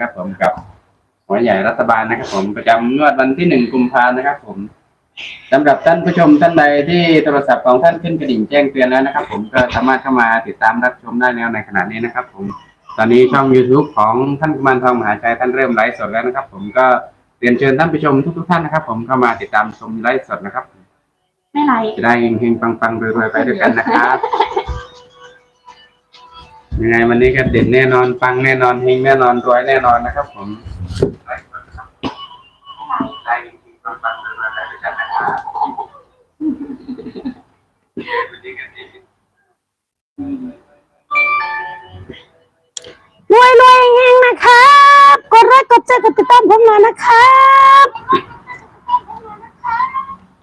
ครับผมกับหัวใหญ่รัฐบาลนะครับ ผมประจำงวดวันที่หนึ่งกุมภานะครับ ผมสำหรับท่านผู้ชมท่านใดที่โทรศัพท์ของท่านขึ้นกระดิ่งแจ้งเตือนแล้วนะครับ ผมก็สามารถเข้ามาติดตามรับชมได้แล้วในขณะนี้นะครับ ผมตอนนี้ช่อง youtube ของท่านกุมารทองมหาชัยท่านเริ่มไลฟ์สดแล้วนะครับ ผมก็เรียนเชิญท่านผู้ชมทุกๆท่านนะครับ ผมเข้ามาติดตามชมไลฟ์สดนะครับ ไม่ไรจะได้เฮงๆปังๆรวยๆไปด้วยกันนะครับ ยังไงวันนี้ก็เด่นแน่นอนปังแน่นอนเฮงแน่นอนรวยแน่นอนนะครับ ผมรวยๆไปด้วยกันนะครับวันนี้ก็ดีรวยรวยเฮงๆนะครับ กดไลค์กดแชร์กดติดตามผมหน่อยนะครับ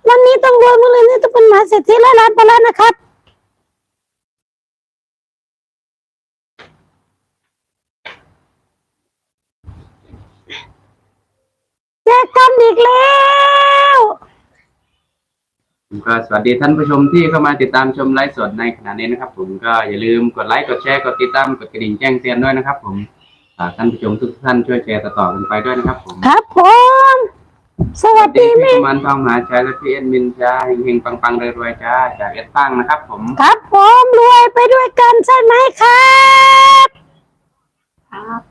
วันนี้ต้องรวยมือเลยนี่จะเป็นมหาเศรษฐีร้อยล้านไปแล้วนะครับ แจกกันอีกแล้ว ผม ก็สวัสดีท่านผู้ชมที่เข้ามาติดตามชมไลฟ์สดในขณะนี้นะครับ ผมก็อย่าลืมกดไลค์กดแชร์กดติดตามกดกระดิ่งแจ้งเตือนด้วยนะครับ ผมฝากท่านผู้ชมทุกท่านช่วยแชร์ต่อๆกันไปด้วยนะครับ ผมครับผมสวัสดีพี่แม่กุมารทองมหาชัยและพี่เอ็ดมินจ้าเฮงๆปังๆรวยๆจ้าจากเอ็ดตั้งนะครับ ผมครับผมรวยไปด้วยกันใช่ไหมครับครับ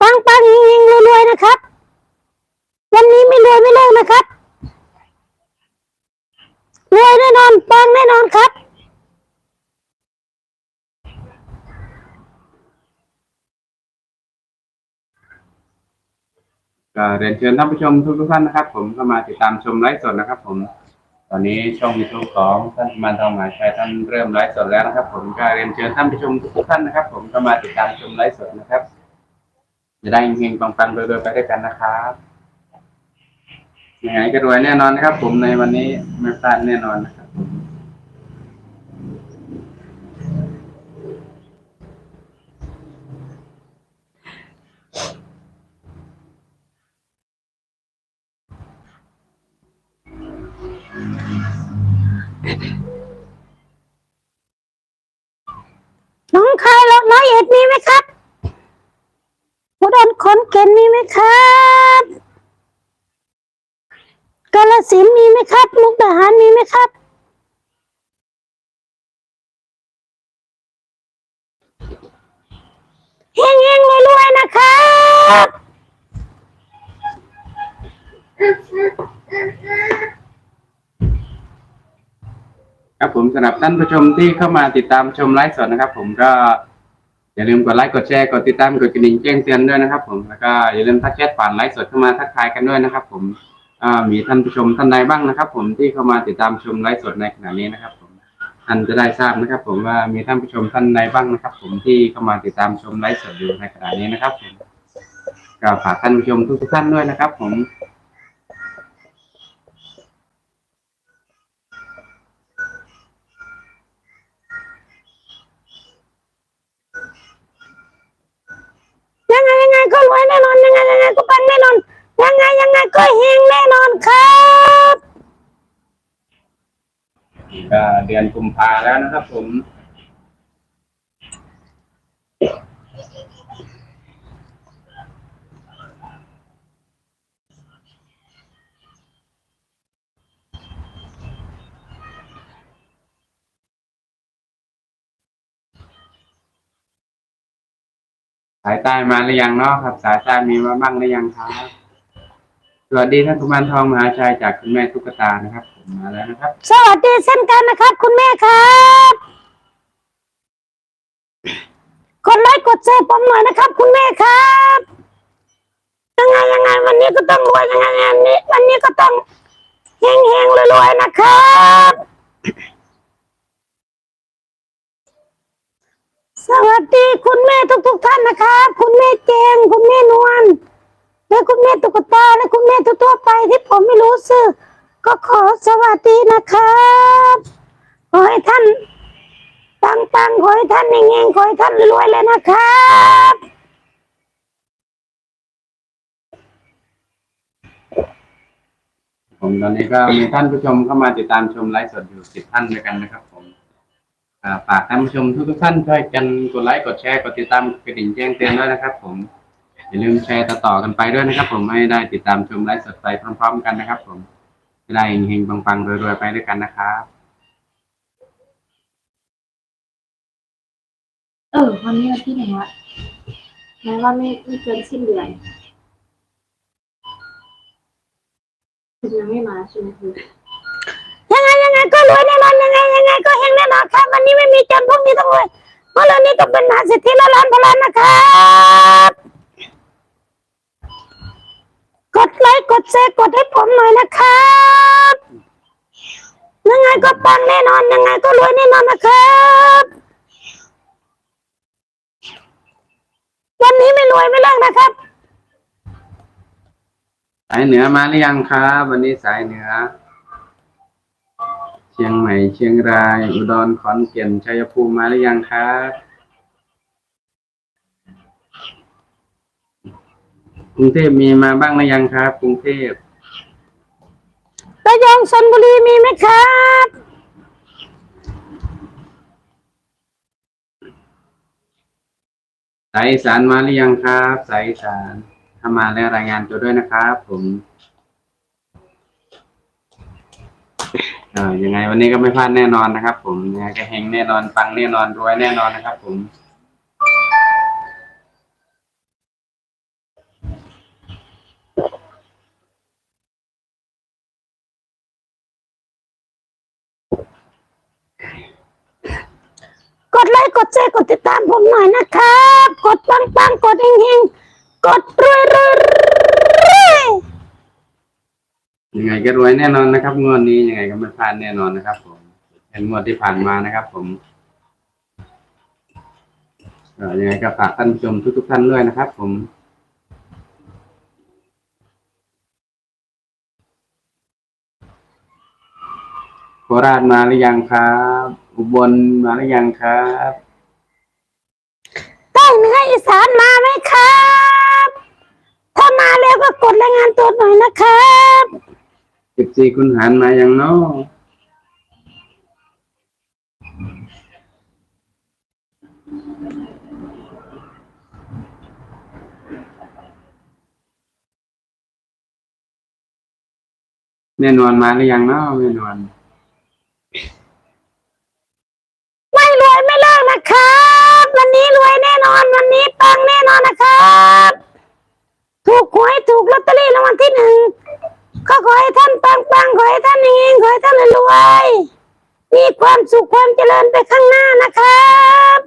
ปังปังยิงๆรวยๆนะครับ วันนี้ไม่รวยไม่เลิกนะครับ รวยแน่นอนปังแน่นอนครับ ก็เรียนเชิญท่านผู้ชมทุกๆท่านนะครับ ผมเข้ามาติดตามชมไลฟ์สดนะครับ ผม ตอนนี้ช่องยูทูบของท่านมารทองมหาชัยท่านเริ่มไลฟ์สดแล้วนะครับ ผมก็เรียนเชิญท่านผู้ชมทุกๆท่านนะครับ ผมเข้ามาติดตามชมไลฟ์สดนะครับ จะได้เฮงๆปังๆรวยๆไปด้วยกันนะครับ ยังไงก็รวยแน่นอนนะครับ ผมในวันนี้ไม่พลาดแน่นอนนะครับน้องคายรถร้อยเอ็ดมีไหมครับอุดรขอนแก่นมีไหมครับกาฬ สินมีไหมครับ มุกดาหารมีไหมครับ เฮงเฮงๆรวยๆนะครับครับผมสำหรับท่านผู้ชมที่เข้ามาติดตามชมไลฟ์สดนะครับ ผมก็อย่าลืมกดไลค์กดแชร์กดติดตามกดกระดิ่งแจ้งเตือนด้วยนะครับ ผมแล้วก็อย่าลืมทักแชทผ่านไลฟ์สดเข้ามาทักทายกันด้วยนะครับ ผม มีท่านผู้ชมท่านใดบ้างนะครับ ผมที่เข้ามาติดตามชมไลฟ์สดในขณะนี้นะครับ ผมท่านจะได้ทราบนะครับ ผมว่ามีท่านผู้ชมท่านใดบ้างนะครับ ผมที่เข้ามาติดตามชมไลฟ์สดอยู่ในขณะนี้นะครับผมก็ฝากท่านผู้ชมทุกท่านด้วยนะครับ ผมยังไงยังไงก็รวยแน่นอนยังไงยังไงก็ปังแน่นอน ยังไงยังไงก็เฮงแน่นอนครับก็เดือนกุมภาแล้วนะครับผม สายใต้มาหรือยังเนาะครับ สายใต้มีมาบ้างหรือยังครับ วัสดีท่านกุมารทองมหาชัยจากคุณแม่ตุ๊กตานะครับ ผมมาแล้วนะครับ สวัสดีเช่นกันนะครับ คุณแม่ครับกดไลค์กดแชร์ผมหน่อยนะครับ คุณแม่ครับยังไงยังไง วันนี้ก็ต้องรวยยังไงยังไงวันนี้ก็ต้องเฮงเฮงรวยๆนะครับสวัสดีคุณแม่ทุก ๆ ท่านนะครับ คุณแม่เจงคุณแม่นวล และคุณแม่ตุ๊กตาและคุณแม่ทั่วไปที่ผมไม่รู้สึก ก็ขอสวัสดีนะครับขอให้ท่านปังปังขอให้ท่านเงงๆขอให้ท่านรวยเลยนะครับผมตอนนี้ก็มีท่านผู้ชมเข้ามาติดตามชมไลฟ์สดอยู่สิบท่านด้วยกันนะครับ ผมฝากท่านผู้ชมทุกท่านช่วยกันกดไลค์กดแชร์กดติดตามกระดิ่งแจ้งเตือนด้วยนะครับ ผม อย่าลืมแชร์ต่อๆกันไปด้วยนะครับ ผมให้ได้ติดตามชมไลฟ์สดไปพร้อม ๆ กันนะครับ ผมจะได้เฮงๆปังๆรวยๆไปด้วยกันนะครับเออวันนี้วันที่ไหนวะแม้ว่าไม่ไม่เกินสิ้นเดือนคุณยังไม่มาใช่ไหมคุณยังไงยังไงก็รวยแน่นอนยังไงยังไงก็เฮงแน่นอนครับ วันนี้ไม่มีจนพรุ่งนี้ต้องรวยเพราะเรื่องนี้ต้องเป็นมหาเศรษฐีละล้านพันล้านนะครับก ดไลค์กดแชร์กดให้ผมหน่อยนะครับยังไงก็ปังแน่นอนยังไงก็รวยแน่นอนนะครับวันนี้ไม่รวยไม่เลิกนะครับสายเหนือมาหรือยังครับวันนี้สายเหนือ เชียงใหม่เชียงราย อุดรขอนแก่นชัยภูมิมาหรือยังครับ กรุงเทพมีมาบ้างหรือยังครับ กรุงเทพระยองชนบุรีมีไหมครับ สายอีสานมาหรือยังครับ สายอีสานถ้ามาแล้วรายงานตัวด้วยนะครับ ผมเอ่อยังไงวันนี้ก็ไม่พลาดแน่นอนนะครับ ผมยังไงก็เฮงแน่นอนปังแน่นอนรวยแน่นอนนะครับ ผม ดไลค์กดแชร์กดติดตามผมหน่อยนะครับ กดปังปังกดเฮงเฮงกดรวยรวยรวยยังไงก็รวยแน่นอนนะครับงวดนี้ยังไงก็ไม่พลาดแน่นอนนะครับ ผมเห็นงวดที่ผ่านมานะครับ ผมเอ่อยังไงก็ฝากท่านผู้ชมทุกๆท่านด้วยนะครับ ผมโคราชมาหรือยังครับ อุบลมาหรือยังครับใต้เหนืออีสานมาไหมครับ ถ้ามาแล้วก็กดรายงานตัวหน่อยนะครับสิบสี่คุณหารมายังเนาะแน่นอนมาหรือยังเนาะแน่นอน ไม่รวยไม่เลิก นะครับ วันนี้รวยแน่นอน วันนี้ปังแน่นอนนะครับ ถูกหวยถูกลอตเตอรี่รางวัลที่หนึ่งก็ขอให้ท่านปังปังขอให้ท่านเฮงขอให้ท่านรวยมีความสุขความเจริญไปข้างหน้านะครับ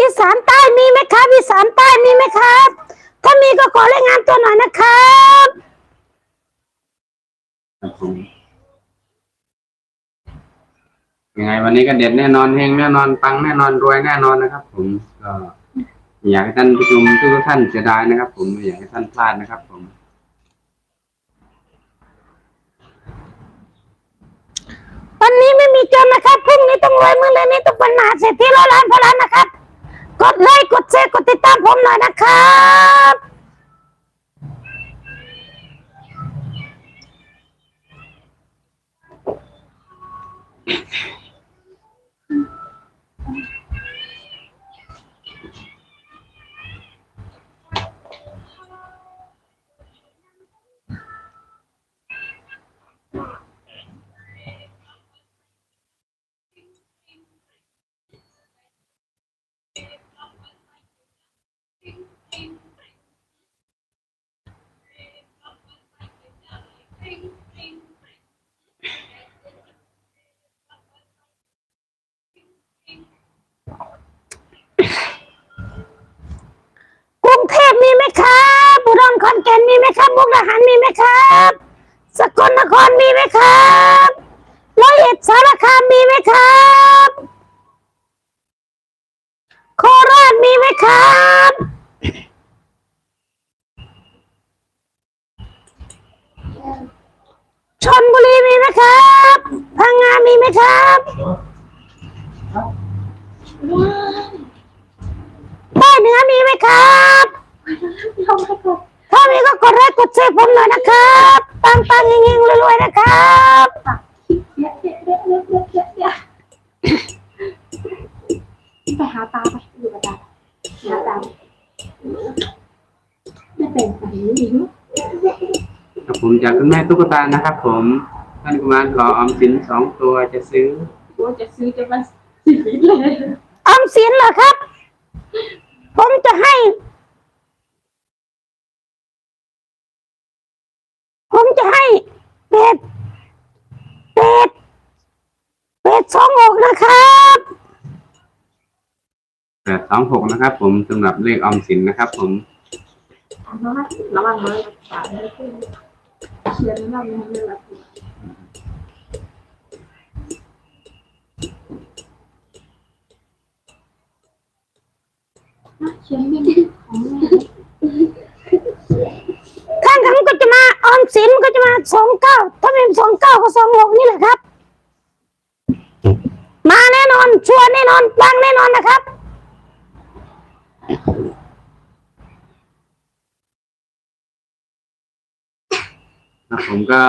อีสานใต้มีไหมครับอีสานใต้มีไหมครับ ถ้ามีก็ขอรายงานตัวหน่อยนะครับครับผมยังไงวันนี้ก็เด็ดแน่นอนเฮงแน่นอนปังแน่นอนรวยแน่นอนนะครับ ผมก็ไม่อยากให้ท่านผู้ชมทุกท่านเสียดายนะครับ ผมไม่อยากให้ท่านพลาดนะครับ ผมวันนี้ไม่มีจนนะครับพรุ่งนี้ต้องรวยเมื่อไรนี้ต้องเป็นมหาเศรษฐีร้อยล้านพันล้านนะครับ กดไลค์กดแชร์กดติดตามผมหน่อยนะครับกรุงเทพมีไหมครับบุรีรัมย์ขอนแก่นมีไหมครับมุกดาหารมีไหมครับ สกลน ครมีไหมครับร้อยเอ็ดสารคามมีไหมครับ โคราชมีไหมครับชนบุรีมีไหมครับพังงามีไหมครับป้ายเหนือมีไหมครับเราไม่กด ถ้ามีก็กดไลค์กดแชร์ผมหน่อยนะครับปังปังๆยิงๆรวยๆนะครับตักคิดเยอะเยอะเยอะเยอะเยอะเยอะเยอะไปหาตาไปอยู่กับตาหาตาไม่เป็นแบบนี้หรือครับผมจากคุณแม่ตุ๊กตานะครับ ผมท่านกุมารขอออมสินสองตัวจะซื้อว่าจะซื้อจะมาสีเลยออมสินเหรอครับ ผมจะให้ ผมจะให้เป็ดเป็ดเป็ดสองหกนะครับแปดสองหกนะครับ ผมสำหรับเลขออมสินนะครับ ผมระวังระวังเลยตาไม่ขึ้นเชียร์น้ำมันไม่รับเชียร์ไม่ได้ของแม่ข้างหลังก็ จะมาออมสินก็จะมาสองเก้าถ้าเป็นสองเก้าก็สองหกนี่แหละครับ มาแน่นอนชัวร์แน่นอนปังแน่นอนนะครับ ครับผมก็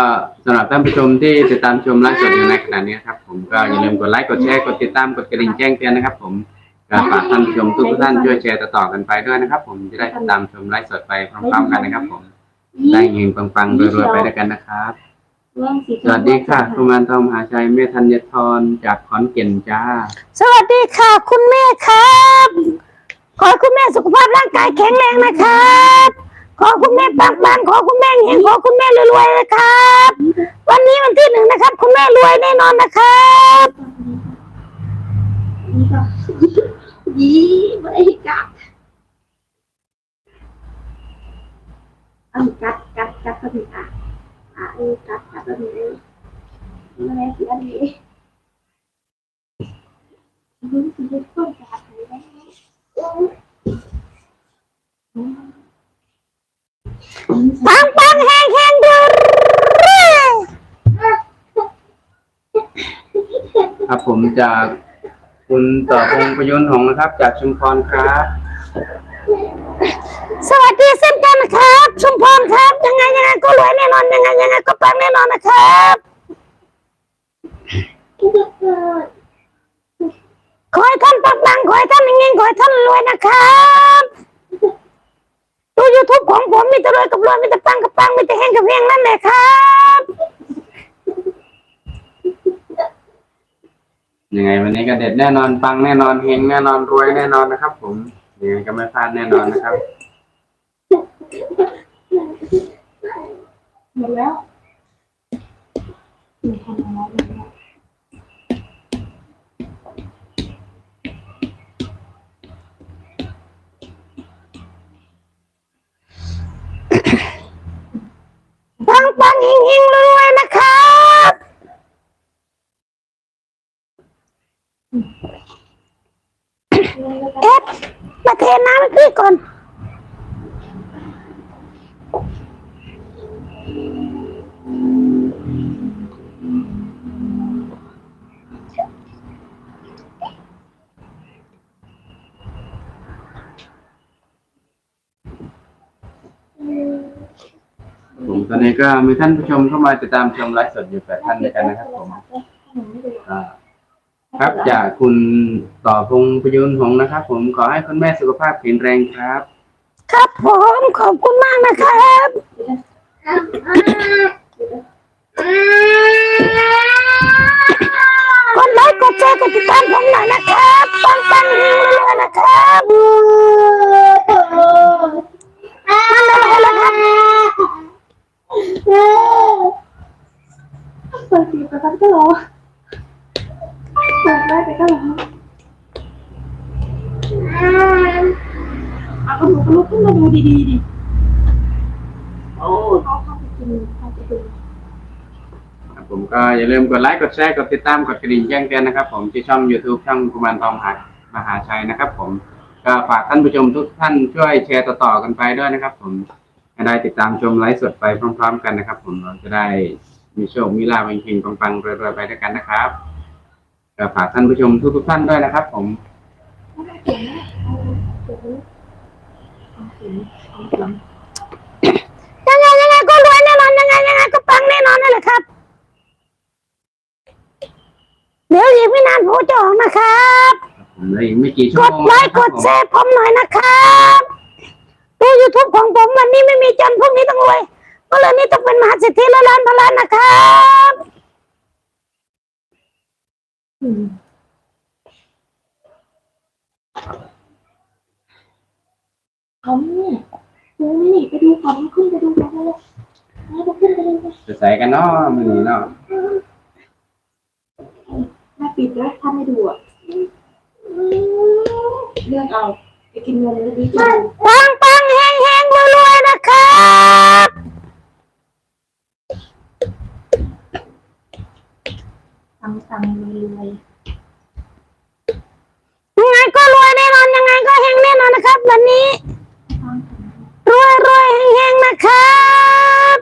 สำหรับท่านผู้ชมที่ติดตามชมไลฟ์สดอยู่ในขณะนี้ครับ ผมก็อย่าลืมกดไลค์กดแชร์กดติดตามกดกระดิ่งแจ้งเตือนนะครับ ผมก็ฝากท่านผู้ชมทุกท่านช่วยแชร์ต่อๆกันไปด้วยนะครับ ผมจะได้ติดตามชมไลฟ์สดไปพร้อมๆกันนะครับ ผม ได้เงินปังๆรวยๆไปด้วยกันนะครับเรื่องสีสวัสดีค่ะกุมารทองมหาชัยเมธัญทรจากขอนแก่นจ้า สวัสดีค่ะ คุณแม่ครับ ขอให้คุณแม่สุขภาพร่างกายแข็งแรงนะครับ ขอคุณแม่ปังปังๆขอคุณแม่เห็นขอคุณแม่รวยๆนะครับ วันนี้วันที่หนึ่งนะครับ คุณแม่รวยแน่นอนนะครับนี่ก็ยี่ไม่กั ดอันกัดกัดกัดก็ถึงอะอะเออกัดกัดก็ถึงไม่ได้สิอันนี้รู้สึกว่าต้องกัดเลยปังปังแห้งแห้งด้อครับผมจากคุณต่อพงษ์ประยุนหงนะครับ จากชุมพรครับ สวัสดีเช่นกันนะครับ ชุมพรครับ ยังไงยังไงก็รวยแน่นอนยังไงยังไงก็ปังแน่นอนนะครับขอให้ท่านปังปังขอให้ท่านเงินขอให้ท่านรวยนะครับดูยูทูบของผมมีแต่รวยกับรวยมีแต่ปังกับปังมีแต่แห้งกับแห้งนั่นแหละครับยังไงวันนี้ก็เด็ดแน่นอนปังแน่นอนเฮงแน่นอนรวยแน่นอนนะครับ ผม ยังไงก็ไม่พลาดแน่นอนนะครับ หมดแล้วมีทำอะไรบ้างปังปังๆเฮงเฮงๆรวยๆนะครับเอฟ มาเทน้ำให้พี่ก่อน ผมตอนนี้ก็มีท่านผู้ชมเข้ามาติดตามชมไลฟ์สดอยู่แปดท่านด้วยกันนะครับผมอ่า ครับ จากคุณต่อพงษ์ประยุนหงส์นะครับ ผมขอให้คุณแม่สุขภาพแข็งแรงครับ ครับผมขอบคุณมากนะครับกดไลค์กดแชร์กดติดตามผมหน่อยนะครับปังปังๆเฮงๆรวยๆนะครับมันอะไรล่ะครับ เปิดสีประกันก็รอเปิดได้แต่ก็รอเอาหนูก็ลุกขึ้นมาดูดีๆดิโอ้เขาเข้าไปกินเข้าไปกิน ครับผมก็อย่า ลืมกดไลค์กดแชร์กดติดตามกดกระดิ่งแจ้งเตือนนะครับ ผมที่ช่อง YouTube ช่องกุมารทองมหามหาชัยนะครับ ผมก็ฝากท่านผู้ชมทุกท่านช่วยแชร์ต่อๆกันไปด้วยนะครับ ผมให้ได้ติดตามชมไลฟ์สดไปพร้อม ๆ กันนะครับ ผมเราจะได้มีโชคมีลาภเฮงๆปังๆรวยๆไปด้วยกันนะครับก็ฝากท่านผู้ชมทุกๆท่านด้วยนะครับ ผมยังไงยังไงก็รวยแน่นอนยังไงยังไงก็ปังแน่นอนนั่นแหละครับ เดี๋ยวอีกไม่นานผมจะออกนะครับผมเหลยอีกไม่กี่ชั่วกโมดงไลค์กดแชร์ผมหน่อยนะครับดูยูทูบของผมวันนี้ไม่มีจันทร์พรุ่งนี้ต้องรวยเมื่อนี้ต้องเป็นมหาเศรษฐีละล้านพันล้านนะครับอืมเขาเนี่ยดูไม่หนีไปดูก่อนขึ้นไปดูก่อนเลยไปขึ้นไปดูไปจะใส่กันเนาะมือนี้เนาะ ถ้าปิดแล้วถ้าไม่ดูอะเลือกเอาไปกินเงินแล้วดีกว่าปังปังแหงแหงรวยรวยนะครับตังตังรวยยังไงก็รวยแน่นอนยังไงก็แหงแน่นอนนะครับ วันนี้ตังรวยรวยแหงๆนะครับ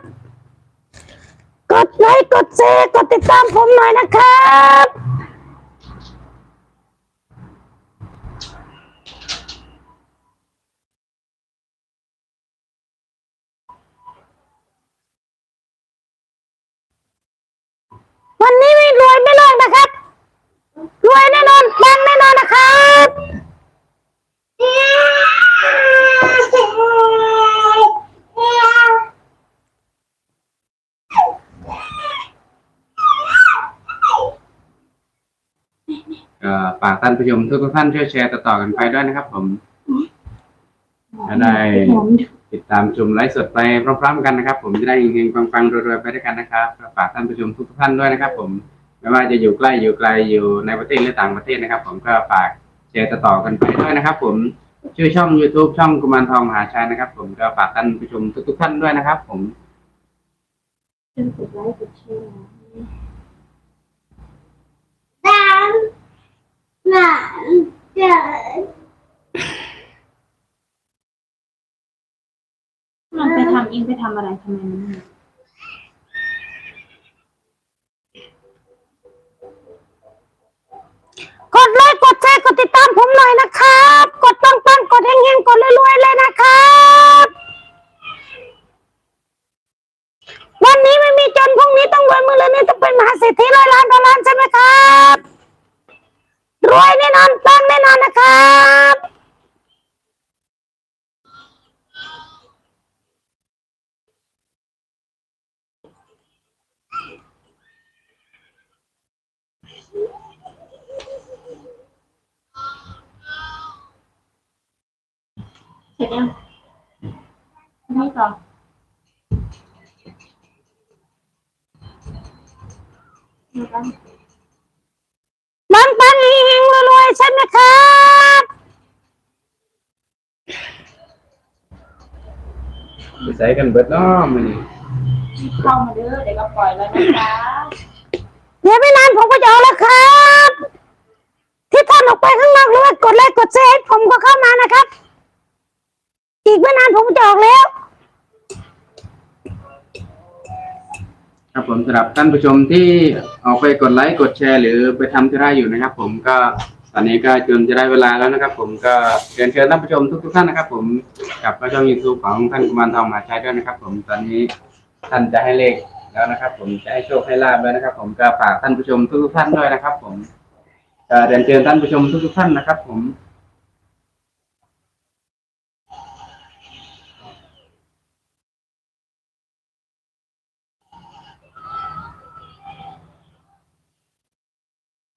กดไลค์กดแชร์กดติดตามผมหน่อยนะครับ วันนี้ไม่รวยไม่เลิกนะครับ รวยแน่นอนปังแน่นอนนะครับ ก็ฝากท่านผู้ชมทุกท่านช่วยแชร์ต่อๆกันไปด้วยนะครับ ผมจะได้ติดตามชมไลฟ์สดไปพร้อมๆกันนะครับ ผมจะได้เฮงๆปังๆรวยๆไปด้วยกันนะครับฝากท่านผู้ชมทุกท่านด้วยนะครับ ผมไม่ว่าจะอยู่ใกล้อยู่ไกลอยู่ในประเทศหรือต่างประเทศนะครับ ผมก็ฝากแชร์ต่อๆกันไปด้วยนะครับ ผมชื่อช่อง YouTube ช่องกุมารทองมหาชัยนะครับ ผมก็ฝากท่านผู้ชมทุกๆท่านด้วยนะครับ ผมกดไลค์กดแชร์ มันไปทำอิงไปทำอะไรทำไมมันกดไลค์กดแชร์กดติดตามผมหน่อยนะครับ กดปังปังๆกดเฮงๆกดรวยๆเลยนะครับ วันนี้ไม่มีจนพรุ่งนี้ต้องรวยมือเลยนี่ต้องเป็นมหาเศรษฐีร้อยล้านพันล้านใช่ไหมครับ รวยแน่นอนปังแน่นอนนะครับ เสร็จยังไม่ต่อเดี๋ยวกัน ปังปังๆเฮงๆรวยๆใช่ไหมครับ จะใส่กันเบิดเนาะมือนี้เข้ามาเด้อเดี๋ยวก็ปล่อยแล้วนะคะเดี๋ยวไม่นานผมก็จะออกแล้วครับ ที่ท่านออกไปข้างนอกหรือว่ากดไลค์กดแชร์ให้ผมก็เข้ามานะครับ อีกไม่นานผมจะออกแล้ว ครับผมสำหรับท่านผู้ชมที่ออกไปกดไลค์กดแชร์ หรือไปทำธุระอยู่นะครับ ผมก็ ตอนนี้ก็จนจะได้เวลาแล้วนะครับ ผมก็เรียนเชิญท่านผู้ชมทุกๆท่านนะครับ ผมกับช่องยูทูบของท่านกุมารทองมหาชัยด้วยนะครับ ผมตอนนี้ท่านจะให้เลขแล้วนะครับ ผมจะให้โชคให้ลาบแล้วนะครับ ผมก็ฝากท่านผู้ชมทุกๆท่านด้วยนะครับ ผมก็เรียนเชิญท่านผู้ชมทุกๆท่านนะครับ ผม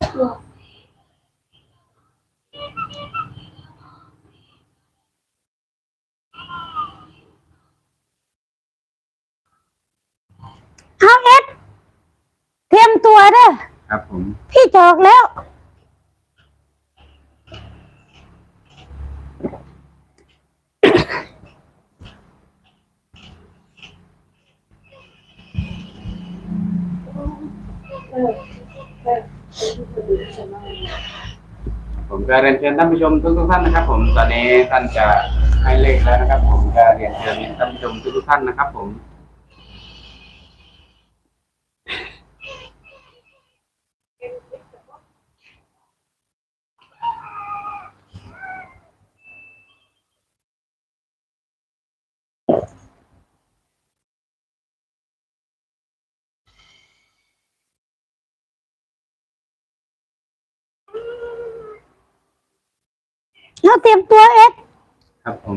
เอา จอกแล้ว ผมก็เรียนเชิญท่านผู้ชมทุกๆท่านนะครับ ผมตอนนี้ท่านจะให้เลขแล้วนะครับ ผมก็เรียนเชิญท่านผู้ชมทุกๆท่านนะครับ ผม เราเตรียมตัวเอ็ดครับผม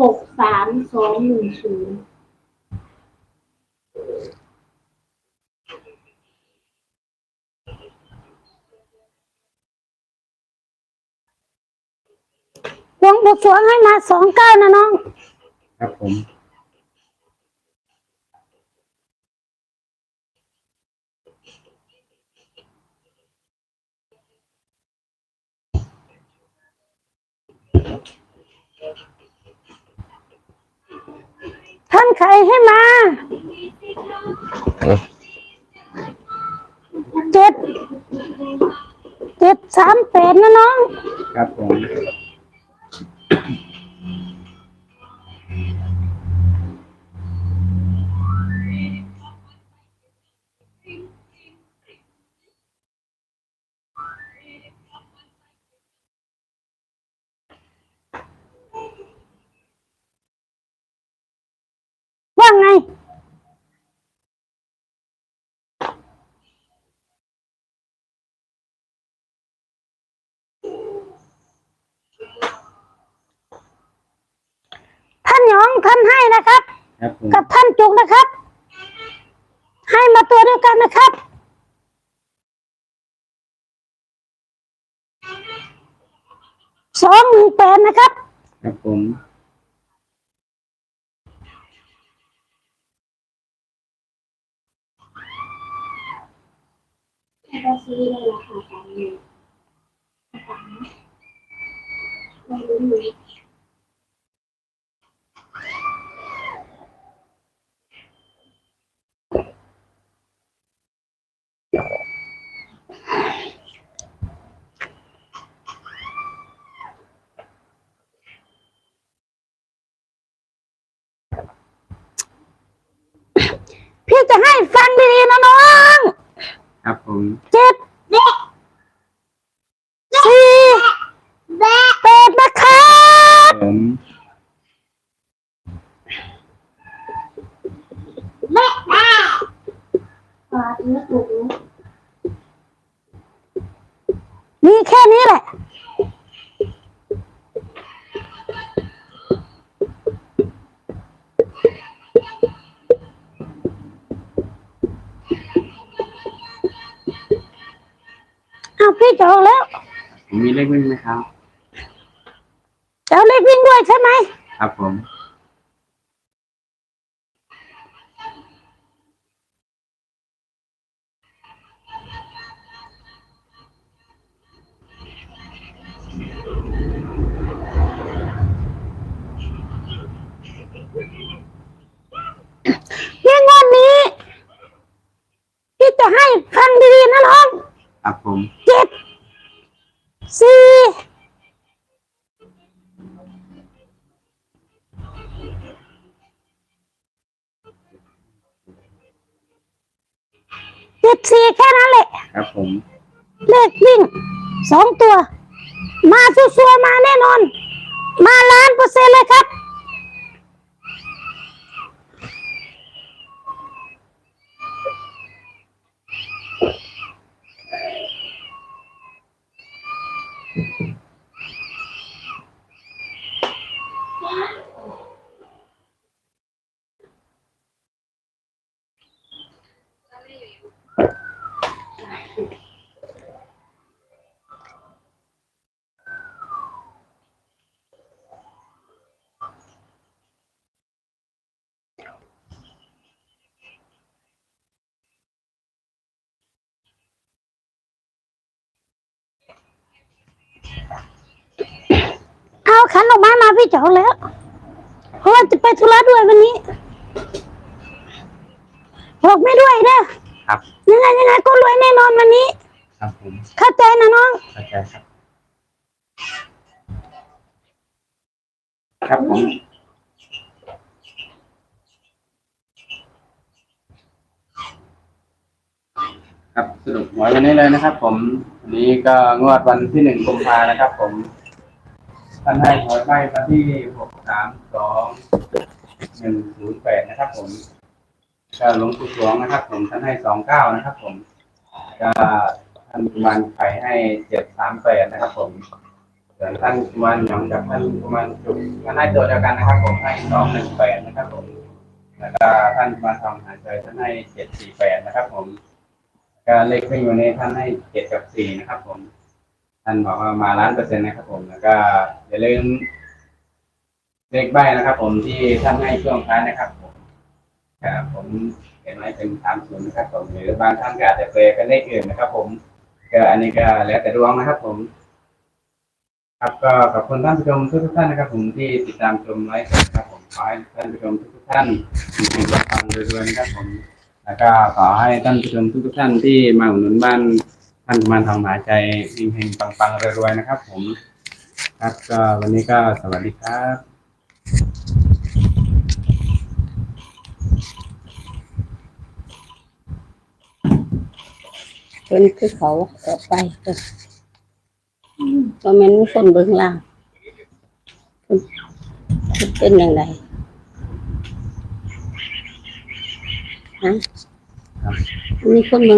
หกสามสองหนึ่งศูนย์ วงบวงสรวงให้มาสองเก้านะน้อง ครับผม ท่านใครให้มาเจ็ดเจ็ดสามแปดนะน้อง ครับผม Thank you. นให้นะครับ ครับผมกับท่านจุกนะครับ ให้มาตัวเดียวกันนะครับ สองหนึ่งแปดนะครับ ครับผมก็ซื้อได้ราคาตามนี้ตามนี้ไม่รู้อยู่ พี่จะให้ฟังดีๆนะน้อง ค ครับผมพี่งวดนี้ พี่จะให้ฟังดีๆนะน้อง ครับผม สองตัว มาชัวร์มาแน่นอน มาล้านเปอร์เซ็นต์เลยครับ เอาขันออกมามาพี่เจ๋อแล้ว เพราะว่าจะไปธุระด้วยวันนี้ บอกไม่ด้วยเด้อครับ ยังไงยังไงก็รวยแน่นอนวันนี้ ครับผมเข้าใจนะน้อง เข้าใจครับ ครับผม ครับสรุป หวยวันนี้เลยนะครับ ผมวันนี้ก็งวดวันที่หนึ่งกุมภานะครับ ผมท่านให้หวยใบมาที่หกสามสองหนึ่งศูนย์แปดนะครับ ผมก็หลวงปู่สวงนะครับ ผมท่านให้สองเก้านะครับ ผมก็ท่านกุมารไข่ให้เจ็ดสามแปดนะครับ ผมส่วนท่านกุมารหยองกับท่านกุมารจุกท่านให้ตัวเดียวกันนะครับ ผมให้สองหนึ่งแปดนะครับ ผมแล้วก็ท่านกุมารทองหายใจท่านให้เจ็ดสี่แปดนะครับ ผม ก็เลขที่อยู่ในท่านให้เจ็ดกับสี่นะครับผม ท่านบอกว่ามาล้านเปอร์เซ็นต์นะครับผมแล้วก็อย่าลืมเลขใบนะครับ ผมที่ท่านให้ช่วงท้ายนะครับผมครับผมเห็นไว้เป็นสามศูนย์นะครับผมหรือบางท่านก็อาจจะเปลเป็นเลขอื่นนะครับ ผม ก็อันนี้ก็แล้วแต่ดวงนะครับ ผมครับก็ขอบคุณท่านผู้ชมทุกท่านนะครับ ผมที่ติดตามชมไลฟ์สดครับผมขอให้ท่านผู้ชมทุกท่านมีสิ่งฟังๆรวยๆนะครับผม แล้วก็ขอให้ท่านผู้ชมทุกท่านที่มาอุดหนุนบ้านท่านกุมารทองหมายใจเฮงๆปังๆรวยๆนะครับ ผม ครับก็วันนี้ก็สวัสดีครับเพิ่นคือเขาออไปเพิ่นอืมบ่แม่นคนเบิ่งล่างเพิ่นเพิ่นเป็นอย่างไรฮะ ครับมีคนเบิ่ง